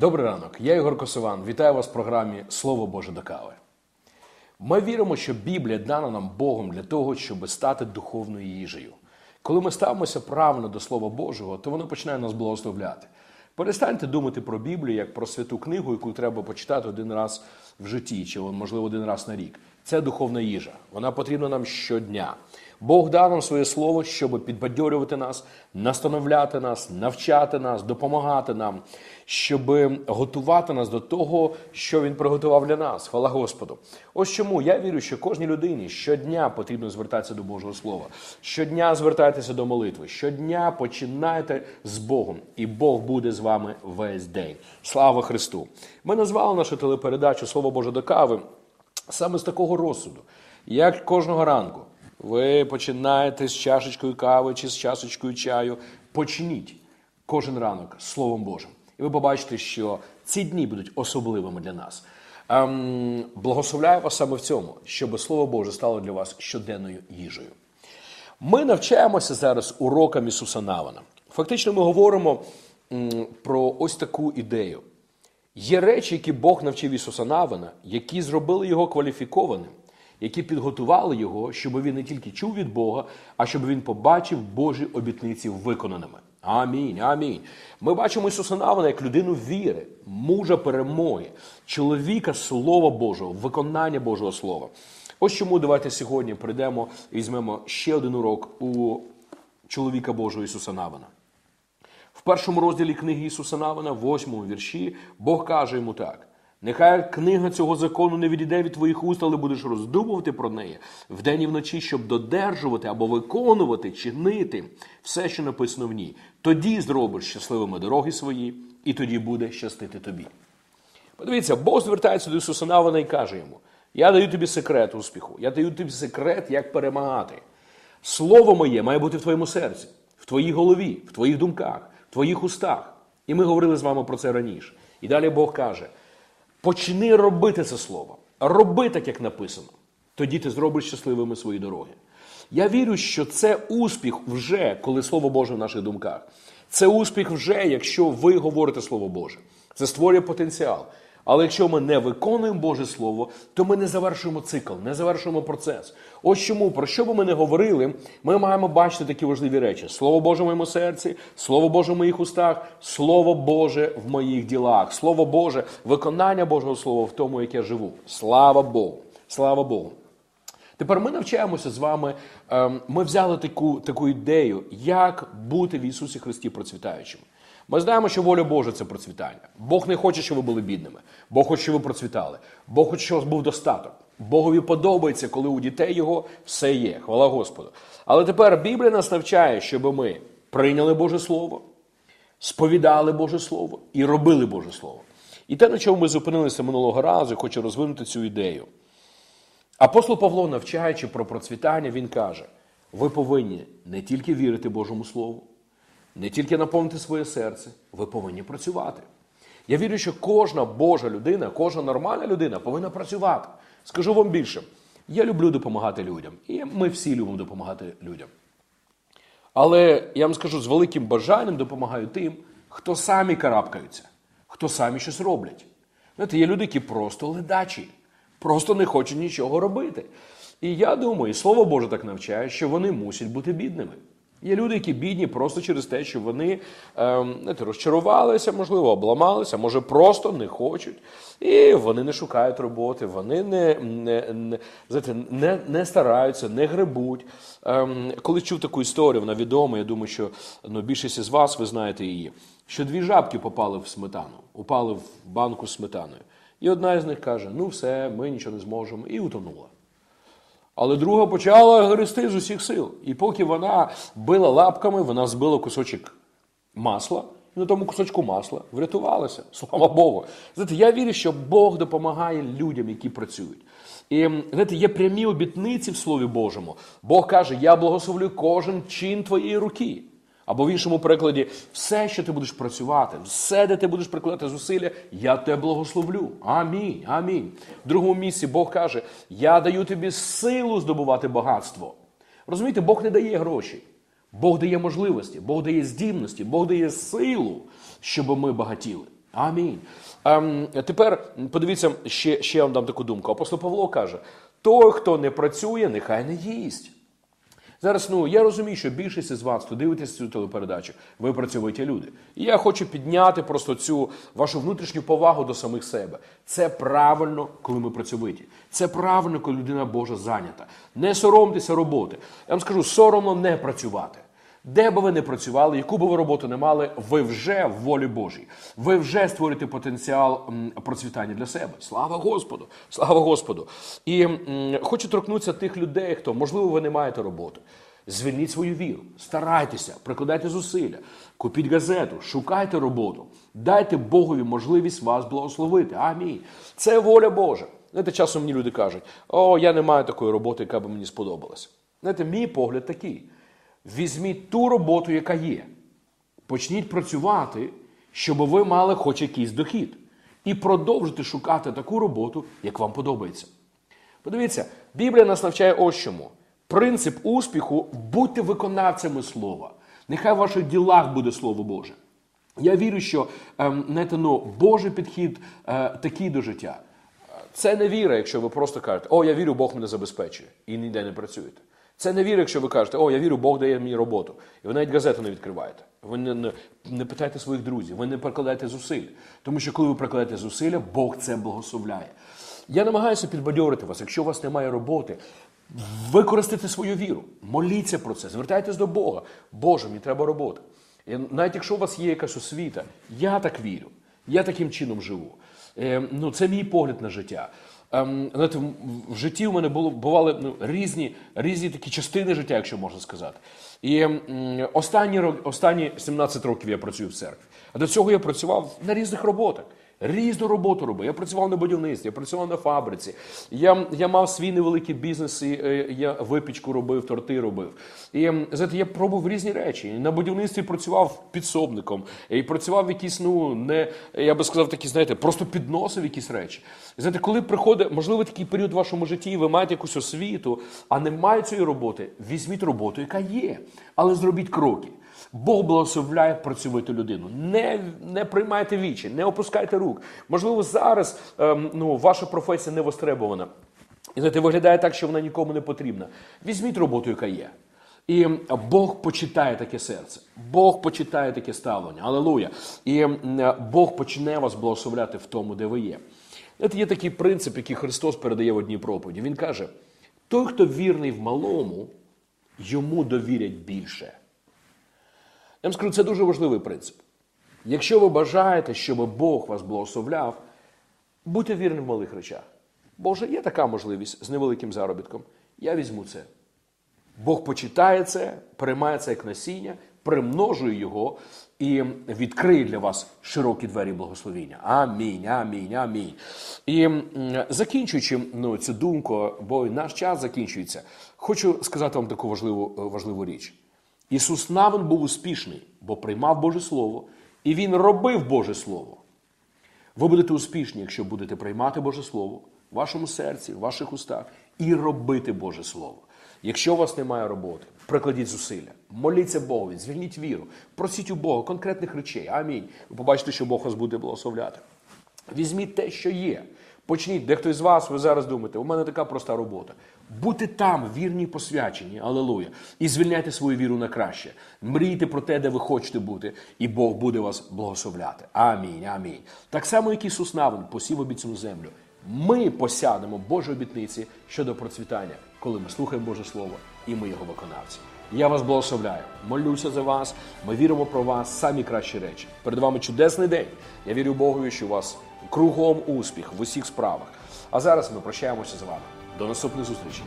Добрий ранок, я Ігор Косован. Вітаю вас в програмі Слово Боже до кави. Ми віримо, що Біблія дана нам Богом для того, щоб стати духовною їжею. Коли ми ставимося правильно до Слова Божого, то воно починає нас благословляти. Перестаньте думати про Біблію як про святу книгу, яку треба почитати один раз в житті, чи можливо один раз на рік. Це духовна їжа. Вона потрібна нам щодня. Бог дав нам своє слово, щоб підбадьорювати нас, настановляти нас, навчати нас, допомагати нам, щоб готувати нас до того, що він приготував для нас. Хвала Господу. Ось чому я вірю, що кожній людині щодня потрібно звертатися до Божого Слова. Щодня звертайтеся до молитви. Щодня починайте з Богом, і Бог буде з вами весь день. Слава Христу! Ми назвали нашу телепередачу Слово Боже до кави саме з такого розсуду, як кожного ранку. Ви починаєте з чашечкою кави чи з чашечкою чаю. Почніть кожен ранок Словом Божим. І ви побачите, що ці дні будуть особливими для нас. Ем, благословляю вас саме в цьому, щоб Слово Боже стало для вас щоденною їжею. Ми навчаємося зараз урокам Ісуса Навана. Фактично, ми говоримо про ось таку ідею. Є речі, які Бог навчив Ісуса Навина, які зробили його кваліфікованим, які підготували його, щоб він не тільки чув від Бога, а щоб він побачив Божі обітниці виконаними. Амінь. Амінь. Ми бачимо Ісуса Навина як людину віри, мужа перемоги, чоловіка Слова Божого, виконання Божого Слова. Ось чому давайте сьогодні прийдемо і візьмемо ще один урок у чоловіка Божого Ісуса Навина. Першому розділі книги Ісуса Навина, восьмому вірші, Бог каже йому так: нехай книга цього закону не відійде від твоїх уст, але будеш роздумувати про неї вдень і вночі, щоб додержувати або виконувати, чинити все, що написано в ній. Тоді зробиш щасливими дороги свої, і тоді буде щастити тобі. Подивіться, Бог звертається до Ісуса Навина і каже йому: Я даю тобі секрет успіху, я даю тобі секрет, як перемагати. Слово моє має бути в твоєму серці, в твоїй голові, в твоїх думках, твоїх устах. І ми говорили з вами про це раніше. І далі Бог каже: почни робити це слово, роби так, як написано. Тоді ти зробиш щасливими свої дороги. Я вірю, що це успіх вже, коли Слово Боже в наших думках. Це успіх вже, якщо ви говорите Слово Боже. Це створює потенціал. Але якщо ми не виконуємо Боже Слово, то ми не завершуємо цикл, не завершуємо процес. Ось чому, про що би ми не говорили, ми маємо бачити такі важливі речі: Слово Боже в моєму серці, Слово Боже в моїх устах, Слово Боже в моїх ділах, Слово Боже, виконання Божого Слова в тому, як я живу. Слава Богу! Слава Богу! Тепер ми навчаємося з вами. ем, Ми взяли таку, таку ідею, як бути в Ісусі Христі процвітаючим. Ми знаємо, що воля Божа це процвітання. Бог не хоче, щоб ви були бідними. Бог хоче, щоб ви процвітали. Бог хоче, щоб у вас був достаток. Богові подобається, коли у дітей його все є. Хвала Господу. Але тепер Біблія нас навчає, щоб ми прийняли Боже Слово, сповідали Боже Слово і робили Боже Слово. І те, на чому ми зупинилися минулого разу, хочу розвинути цю ідею. Апостол Павло, навчаючи про процвітання, він каже: ви повинні не тільки вірити Божому Слову, не тільки наповнити своє серце, ви повинні працювати. Я вірю, що кожна Божа людина, кожна нормальна людина повинна працювати. Скажу вам більше, я люблю допомагати людям, і ми всі любимо допомагати людям. Але я вам скажу, з великим бажанням допомагаю тим, хто самі карабкаються, хто самі щось роблять. Знаєте, є люди, які просто ледачі, просто не хочуть нічого робити. І я думаю, і слово Боже так навчає, що вони мусять бути бідними. Є люди, які бідні просто через те, що вони ем, знаєте, розчарувалися, можливо, обламалися, може просто не хочуть. І вони не шукають роботи, вони не, не, не, знаєте, не, не стараються, не гребуть. Ем, коли чув таку історію, вона відома, я думаю, що ну, більшість із вас ви знаєте її, що дві жабки попали в сметану, упали в банку з сметаною. І одна з них каже: ну все, ми нічого не зможемо, і утонула. Але друга почала грести з усіх сил. І поки вона била лапками, вона збила кусочок масла, і на тому кусочку масла врятувалася. Слава Богу. Знаєте, я вірю, що Бог допомагає людям, які працюють. І знаєте, є прямі обітниці в Слові Божому. Бог каже: Я благословлю кожен чин твоєї руки. Або в іншому перекладі, все, що ти будеш працювати, все, де ти будеш прикладати зусилля, я тебе благословлю. Амінь. Амінь. В другому місці Бог каже: Я даю тобі силу здобувати багатство. Розумієте, Бог не дає гроші. Бог дає можливості, Бог дає здібності, Бог дає силу, щоб ми багатіли. Амінь. Ем, тепер подивіться, ще, ще я вам дам таку думку. Апостол Павло каже: той, хто не працює, нехай не їсть. Зараз, ну я розумію, що більшість із вас, хто дивитесь цю телепередачу, ви працьовиті люди. І я хочу підняти просто цю вашу внутрішню повагу до самих себе. Це правильно, коли ми працьовиті. Це правильно, коли людина Божа зайнята. Не соромтеся роботи. Я вам скажу, соромно не працювати. Де би ви не працювали, яку би ви роботу не мали, ви вже в волі Божій. Ви вже створюєте потенціал процвітання для себе. Слава Господу! Слава Господу! І м, хочу торкнутися тих людей, хто, можливо, ви не маєте роботи. Звільніть свою віру, старайтеся, прикладайте зусилля, купіть газету, шукайте роботу, дайте Богові можливість вас благословити. Амінь. Це воля Божа. Знаєте, часом мені люди кажуть, о, я не маю такої роботи, яка би мені сподобалася. Знаєте, мій погляд такий. Візьміть ту роботу, яка є. Почніть працювати, щоб ви мали хоч якийсь дохід. І продовжуйте шукати таку роботу, як вам подобається. Подивіться, Біблія нас навчає ось чому. Принцип успіху будьте виконавцями слова. Нехай в ваших ділах буде Слово Боже. Я вірю, що ем, знаєте, ну, Божий підхід е, такий до життя. Це не віра, якщо ви просто кажете, о, я вірю, Бог мене забезпечує, і ніде не працюєте. Це не віра, якщо ви кажете, о, я вірю, Бог дає мені роботу. І ви навіть газету не відкриваєте. Ви не, не, не питаєте своїх друзів, ви не прикладаєте зусиль. Тому що коли ви прикладаєте зусилля, Бог це благословляє. Я намагаюся підбадьорити вас, якщо у вас немає роботи, використайте свою віру, моліться про це, звертайтесь до Бога. Боже, мені треба робота. І навіть якщо у вас є якась освіта, я так вірю, я таким чином живу. Е, ну, Це мій погляд на життя. Ем, знаєте, в житті у мене було бували ну, різні різні такі частини життя, якщо можна сказати. І ем, останні останні 17 років я працюю в церкві. А до цього я працював на різних роботах. Різну роботу робив. Я працював на будівництві, я працював на фабриці. Я я мав свій невеликий бізнес, і е, я випічку робив, торти робив. І знаєте, я пробував різні речі. На будівництві працював підсобником, і працював якісь, ну не я би сказав, такі, знаєте, просто підносив якісь речі. І, знаєте, коли приходить, можливо, такий період в вашому житті, ви маєте якусь освіту, а немає цієї роботи, візьміть роботу, яка є, але зробіть кроки. Бог благословляє працювати людину. Не не приймайте вічі, не опускайте рук. Можливо, зараз ем, ну, ваша професія не востребована. І знаєте, виглядає так, що вона нікому не потрібна. Візьміть роботу, яка є. І Бог почитає таке серце, Бог почитає таке ставлення. Алелуя. І Бог почне вас благословляти в тому, де ви є. Це є такий принцип, який Христос передає в одній проповіді. Він каже: той, хто вірний в малому, йому довірять більше. Я вам скажу, це дуже важливий принцип. Якщо ви бажаєте, щоб Бог вас благословляв, будьте вірним в малих речах. Боже, є така можливість з невеликим заробітком. Я візьму це. Бог почитає це, приймає це як насіння, примножує його і відкриє для вас широкі двері благословіння. Амінь, амінь, амінь. І закінчуючи ну, цю думку, бо наш час закінчується, хочу сказати вам таку важливу, важливу річ. Ісус Навин був успішний, бо приймав Боже Слово, і Він робив Боже Слово. Ви будете успішні, якщо будете приймати Боже Слово в вашому серці, в ваших устах і робити Боже Слово. Якщо у вас немає роботи, прикладіть зусилля, моліться Богу, звільніть віру, просіть у Бога конкретних речей. Амінь. Ви побачите, що Бог вас буде благословляти. Візьміть те, що є. Почніть, дехто з вас, ви зараз думаєте, у мене така проста робота. Будьте там, вірні посвячені, алелуя, і звільняйте свою віру на краще. Мрійте про те, де ви хочете бути, і Бог буде вас благословляти. Амінь. Амінь. Так само, як Ісус Навин посів обіцяну землю. Ми посядемо Божі обітниці щодо процвітання, коли ми слухаємо Боже Слово і ми його виконавці. Я вас благословляю, молюся за вас. Ми віримо про вас самі кращі речі. Перед вами чудесний день. Я вірю Богові, що у вас кругом успіх в усіх справах. А зараз ми прощаємося з вами. До наступних зустрічей.